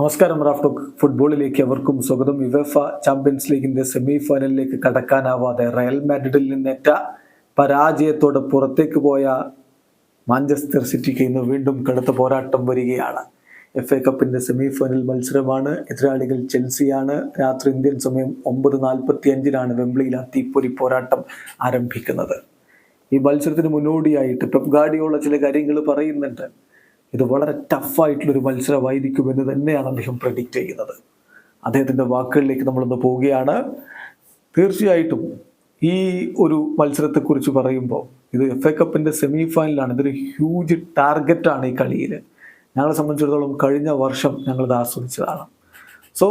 നമസ്കാരം റാഫ്റ്റോക്ക് ഫുട്ബോളിലേക്ക് അവർക്കും സ്വാഗതം. യുവഫ ചാമ്പ്യൻസ് ലീഗിന്റെ സെമി ഫൈനലിലേക്ക് കടക്കാനാവാതെ റയൽ മാഡ്രിഡിൽ നിന്നേറ്റ പരാജയത്തോടെ പുറത്തേക്ക് പോയ മാഞ്ചസ്റ്റർ സിറ്റിക്ക് ഇന്ന് വീണ്ടും കടുത്ത പോരാട്ടം വരികയാണ്. എഫ് എ കപ്പിന്റെ സെമി ഫൈനൽ മത്സരമാണ്. എതിരാളികൾ ചെൽസിയാണ്. രാത്രി ഇന്ത്യൻ സമയം ഒമ്പത് നാൽപ്പത്തി അഞ്ചിനാണ് വെംബ്ലിയിൽ ആ തീപ്പൊരി പോരാട്ടം ആരംഭിക്കുന്നത്. ഈ മത്സരത്തിന് മുന്നോടിയായിട്ട് പെപ് ചില കാര്യങ്ങൾ പറയുന്നുണ്ട്. ഇത് വളരെ ടഫായിട്ടുള്ളൊരു മത്സരമായിരിക്കുമെന്ന് തന്നെയാണ് അദ്ദേഹം പ്രഡിക്റ്റ് ചെയ്യുന്നത്. അദ്ദേഹത്തിന്റെ വാക്കുകളിലേക്ക് നമ്മളൊന്ന് പോവുകയാണ്. തീർച്ചയായിട്ടും ഈ ഒരു മത്സരത്തെക്കുറിച്ച് പറയുമ്പോൾ ഇത് എഫ് എ കപ്പിന്റെ സെമി ഫൈനലാണ് ഇതൊരു ഹ്യൂജ് ടാർഗറ്റാണ് ഈ കളിയിൽ. ഞങ്ങളെ സംബന്ധിച്ചിടത്തോളം കഴിഞ്ഞ വർഷം ഞങ്ങളത് ആസ്വദിച്ചതാണ്. സോ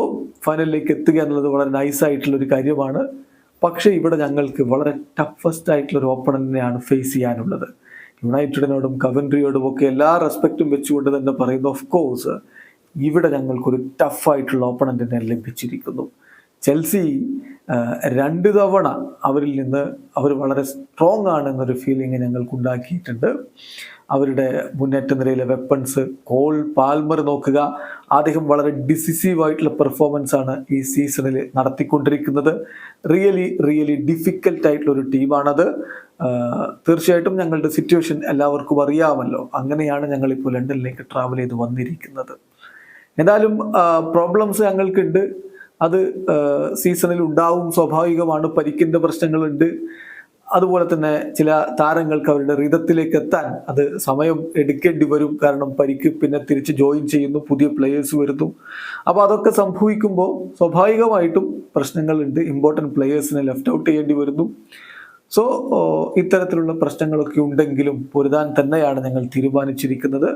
ഫൈനലിലേക്ക് എത്തുക എന്നുള്ളത് വളരെ നൈസായിട്ടുള്ളൊരു കാര്യമാണ്. പക്ഷേ ഇവിടെ ഞങ്ങൾക്ക് വളരെ ടഫസ്റ്റ് ആയിട്ടുള്ളൊരു ഒരു ഓപ്പണന്റിനെയാണ് ഫേസ് ചെയ്യാനുള്ളത്. യുണൈറ്റഡിനോടും കവൻട്രിയോടും ഒക്കെ എല്ലാ റെസ്പെക്റ്റും വെച്ചുകൊണ്ട് തന്നെ പറയുന്നു ഓഫ് കോഴ്സ് ഇവിടെ ഞങ്ങൾക്കൊരു ടഫായിട്ടുള്ള ഓപ്പണന്റിനെ ലഭിച്ചിരിക്കുന്നു. ചെൽസി രണ്ട് തവണ അവരിൽ നിന്ന് അവർ വളരെ സ്ട്രോങ് ആണ് എന്നൊരു ഫീലിംഗ് ഞങ്ങൾക്ക് ഉണ്ടാക്കിയിട്ടുണ്ട് അവരുടെ മുന്നേറ്റ നിരയിലെ വെപ്പൺസ് കോൾ പാൽമർ നോക്കുക അദ്ദേഹം വളരെ ഡിസിസീവ് ആയിട്ടുള്ള പെർഫോമൻസ് ആണ് ഈ സീസണിൽ നടത്തിക്കൊണ്ടിരിക്കുന്നത്. റിയലി റിയലി ഡിഫിക്കൽട്ട് ആയിട്ടുള്ള ഒരു ടീമാണത് തീർച്ചയായിട്ടും ഞങ്ങളുടെ സിറ്റുവേഷൻ എല്ലാവർക്കും അറിയാമല്ലോ. അങ്ങനെയാണ് ഞങ്ങളിപ്പോൾ ലണ്ടനിലേക്ക് ട്രാവൽ ചെയ്ത് വന്നിരിക്കുന്നത്. എന്തായാലും പ്രോബ്ലംസ് ഞങ്ങൾക്കുണ്ട്. അത് സീസണിൽ ഉണ്ടാവും സ്വാഭാവികമാണ്. പരിക്കിന്റെ പ്രശ്നങ്ങളുണ്ട്. അതുപോലെ തന്നെ ചില താരങ്ങൾക്ക് അവരുടെ റിതത്തിലേക്ക് എത്താൻ അത് സമയം എടുക്കേണ്ടി വരും. കാരണം പരിക്ക് പിന്നെ തിരിച്ച് ജോയിൻ ചെയ്യുന്നു പുതിയ പ്ലെയേഴ്സ് വരുന്നു. അപ്പോൾ അതൊക്കെ സംഭവിക്കുമ്പോൾ സ്വാഭാവികമായിട്ടും പ്രശ്നങ്ങളുണ്ട്. ഇമ്പോർട്ടന്റ് പ്ലെയേഴ്സിനെ ലെഫ്റ്റ് ഔട്ട് ചെയ്യേണ്ടി വരുന്നു. സോ ഇത്തരത്തിലുള്ള പ്രശ്നങ്ങളൊക്കെ ഉണ്ടെങ്കിലും പൊരുതാൻ തന്നെയാണ് ഞങ്ങൾ തീരുമാനിച്ചിരിക്കുന്നത്.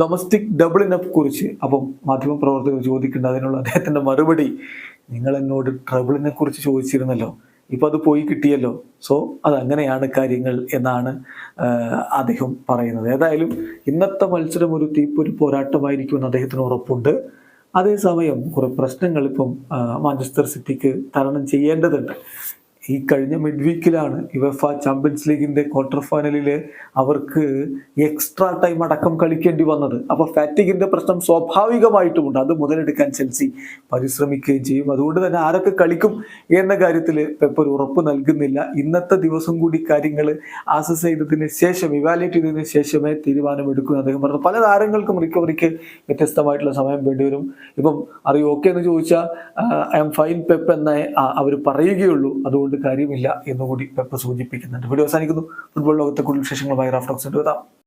ഡൊമസ്റ്റിക് ഡബിളിനെ കുറിച്ച് അപ്പം മാധ്യമപ്രവർത്തകർ ചോദിക്കേണ്ട അതിനുള്ള അദ്ദേഹത്തിന്റെ മറുപടി നിങ്ങൾ എന്നോട് ട്രബിളിനെ കുറിച്ച് ചോദിച്ചിരുന്നല്ലോ. ഇപ്പം അത് പോയി കിട്ടിയല്ലോ. സോ അതങ്ങനെയാണ് കാര്യങ്ങൾ എന്നാണ് അദ്ദേഹം പറയുന്നത്. ഏതായാലും ഇന്നത്തെ മത്സരം ഒരു തീപ്പൊരു പോരാട്ടമായിരിക്കുമെന്ന് അദ്ദേഹത്തിന് ഉറപ്പുണ്ട്. അതേസമയം കുറേ പ്രശ്നങ്ങൾ ഇപ്പം മാഞ്ചസ്റ്റർ സിറ്റിക്ക് തരണം ചെയ്യേണ്ടതുണ്ട്. ഈ കഴിഞ്ഞ മിഡ് വീക്കിലാണ് യുവഫ ചാമ്പ്യൻസ് ലീഗിന്റെ ക്വാർട്ടർ ഫൈനലിൽ അവർക്ക് എക്സ്ട്രാ ടൈം അടക്കം കളിക്കേണ്ടി വന്നത്. അപ്പോൾ ഫാറ്റിഗിന്റെ പ്രശ്നം സ്വാഭാവികമായിട്ടുമുണ്ട്. അത് മുതലെടുക്കാൻ ചെൽസി പരിശ്രമിക്കുകയും ചെയ്യും. അതുകൊണ്ട് തന്നെ ആരൊക്കെ കളിക്കും എന്ന കാര്യത്തിൽ പെപ്പർ ഉറപ്പ് നൽകുന്നില്ല. ഇന്നത്തെ ദിവസം കൂടി കാര്യങ്ങൾ ആസസ് ചെയ്തതിന് ശേഷം ഇവാലുവേറ്റ് ചെയ്തതിന് ശേഷമേ തീരുമാനമെടുക്കും അദ്ദേഹം പറഞ്ഞു. പല താരങ്ങൾക്കും റിക്കവറിക്ക് വ്യത്യസ്തമായിട്ടുള്ള സമയം വേണ്ടിവരും. ഇപ്പം അറിയോ ഓക്കെ എന്ന് ചോദിച്ചാൽ ഐ എം ഫൈൻ പെപ്പ് എന്നേ അവർ പറയുകയുള്ളൂ. അതുകൊണ്ട് കാര്യമില്ല എന്നുകൂടി പെപ്പ് സൂചിപ്പിക്കുന്നുണ്ട്. വീഡിയോ അവസാനിക്കുന്നു. ഫുട്ബോൾ ലോകത്തെ കൂടുതൽ വിശേഷങ്ങളുമായി റാഫ്റ്റോക്സിന്റെ എത്താം